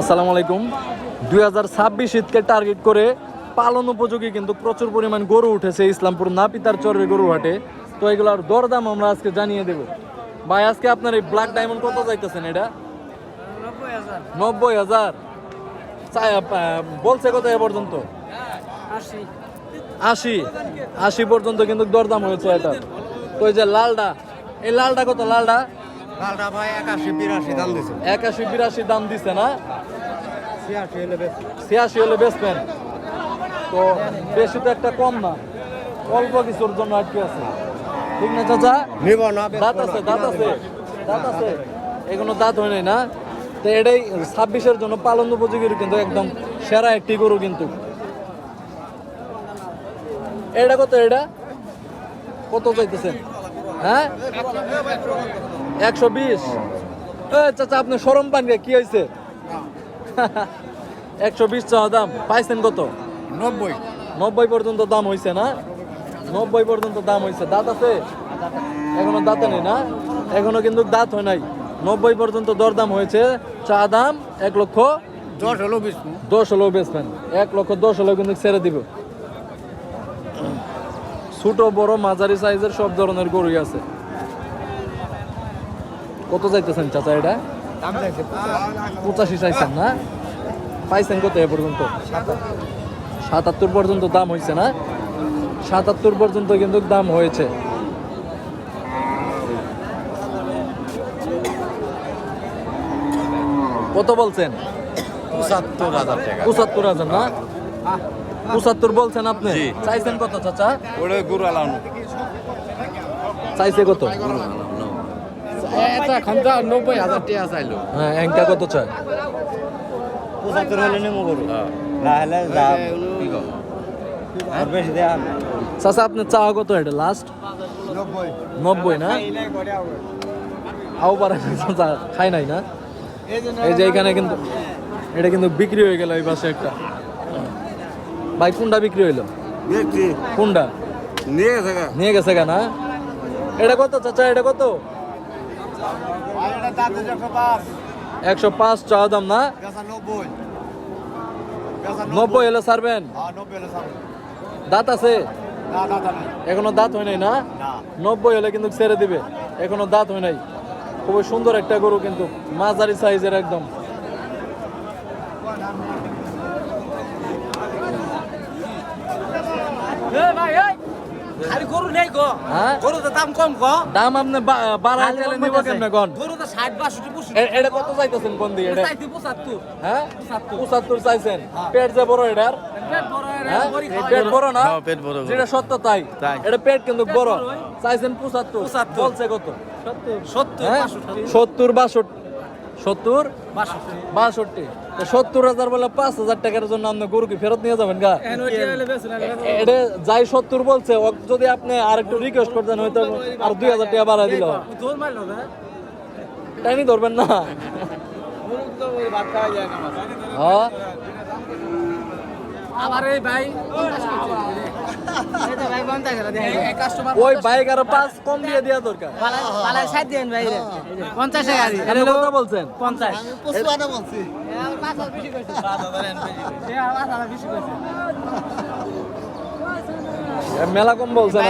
আসসালামু আলাইকুম। দুই হাজার ছাব্বিশ ঈদকে টার্গেট করে পালন উপযোগী কিন্তু প্রচুর পরিমাণ গরু উঠেছে ইসলামপুর নাপিতার চরের গরু হাটে তো এগুলোর দরদাম আমরা আজকে জানিয়ে দেব। ভাই আজকে আপনার এই ব্ল্যাক ডায়মন্ড কত যাইতেছেন এটা? নব্বই হাজার। বলছে কত এ পর্যন্ত? আশি। আশি পর্যন্ত কিন্তু দরদাম হয়েছে এটা। তো এই যে লালডা এই লালডা কত? লালডা লালটা ভাই একাশি বিরাশি দাম দিছে। একাশি বিরাশি দাম দিছে না? ছিয়াশি হলে বেশ। ছিয়াশি হলে বেচবেন তো বেশি তো একটা কম না। অল্প কিছুর জন্য আটকে আছে। ঠিক না চাচা? নিব না দাঁত আছে দাঁত আছে। দাঁত আছে। এগুলো দাঁত হয় নাই না? তো এটাই ছাব্বিশের জন্য পালন উপযোগীর কিন্তু একদম সেরা একটি গরু কিন্তু। এটা কত এটা? কত চাইতেছেন? হ্যাঁ? একশো বিশ। চাচা সরম পান কি হয়েছে একশো বিশ চাওয়া দাম পাইছেন কত? নব্বই। নব্বই পর্যন্ত দাম হয়েছে না? নব্বই পর্যন্ত দাম হয়েছে দাঁত আছে? এখনও দাঁতে নেই না? এখনও কিন্তু দাঁত হয় নাই। নব্বই পর্যন্ত দরদাম হয়েছে। চা দাম এক লক্ষ দশ হলো দশ হলেও বেচবেন। এক লক্ষ দশ হলেও কিন্তু ছেড়ে দিব। ছোট বড় মাঝারি সাইজের সব ধরনের গরুই আছে। কত যাইতেছেন চাচা এটা? পঁচাশি চাইছেন না? পাইছেন কত এ পর্যন্ত? সাতাত্তর পর্যন্ত দাম হয়েছে না? সাতাত্তর পর্যন্ত কিন্তু দাম হয়েছে। কত বলছেন? পঁচাত্তর হাজার টাকা। পঁচাত্তর হাজার না? পঁচাত্তর বলছেন আপনি? চাইছেন কত চাচা? ওটা চাইছে কত? নব্বই হাজার টাকা চাইলো। হ্যাঁ কত চায়? পঁচাত্তর হলে নেব গরু। না হলে আর বেশি দেয়া চাচা আপনি চাওয়া কত এটা লাস্ট নব্বই। নব্বই না? আও পারে না চাচা খাই নাই না? এই যে এখানে কিন্তু এটা কিন্তু বিক্রি হয়ে গেল এই পাশে একটা। ভাই কোনটা বিক্রি হইল? কোনটা? নিয়ে গেছে গা। নিয়ে গেছে কেনা এটা কত চাচা এটা কত? একশো পাঁচ চা দাম না? নব্বই হলে সামনে দাঁত আছে? এখনও দাঁত হয় নাই না? নব্বই হলে কিন্তু ছেড়ে দিবে। এখনও দাঁত হয় নাই। খুবই সুন্দর একটা গরু কিন্তু, মাঝারি সাইজের একদম। খালি গরু নেই গো। হ্যাঁ? গরু তো দাম কম গো। দাম আপনি নিব কেমনে গরু তো ষাট বাষট্টি পঁচিশ। এ- এটা কত চাইতেছেন কোন দিয়ে এটা? চাইতে পঁচাত্তর। হ্যাঁ? চাইছেন। পেট যে বড় এটার? পেট বড় এর হ্যাঁ? পেট বড় না? হ্যাঁ, পেট বড়, বড়। যেটা সত্য তাই। তাই। এটা পেট কিন্তু বড়। চাইছেন। বলছে কত? সত্তর বাষট্টি। সত্তর? বাষট্টি। সত্তর হাজার বলে পাঁচ হাজার টাকার জন্য আপনি গরু কি ফেরত নিয়ে যাবেন গা? না। এটা যাই সত্তর বলছে যদি আপনি আর একটু রিকোয়েস্ট করতেন হয়তো আর দুই হাজার টাকা বাড়াই দিল। টাইমই দৌড় মারলো ধরবেন না। হ্যাঁ? আবার এই ভাই। ওই বাইক আরও পাঁচ কম দিয়ে দেওয়া দরকার। পঞ্চাশ কথা বলছেন? পঞ্চাশ। বলছি। মেলা কম বলছেন।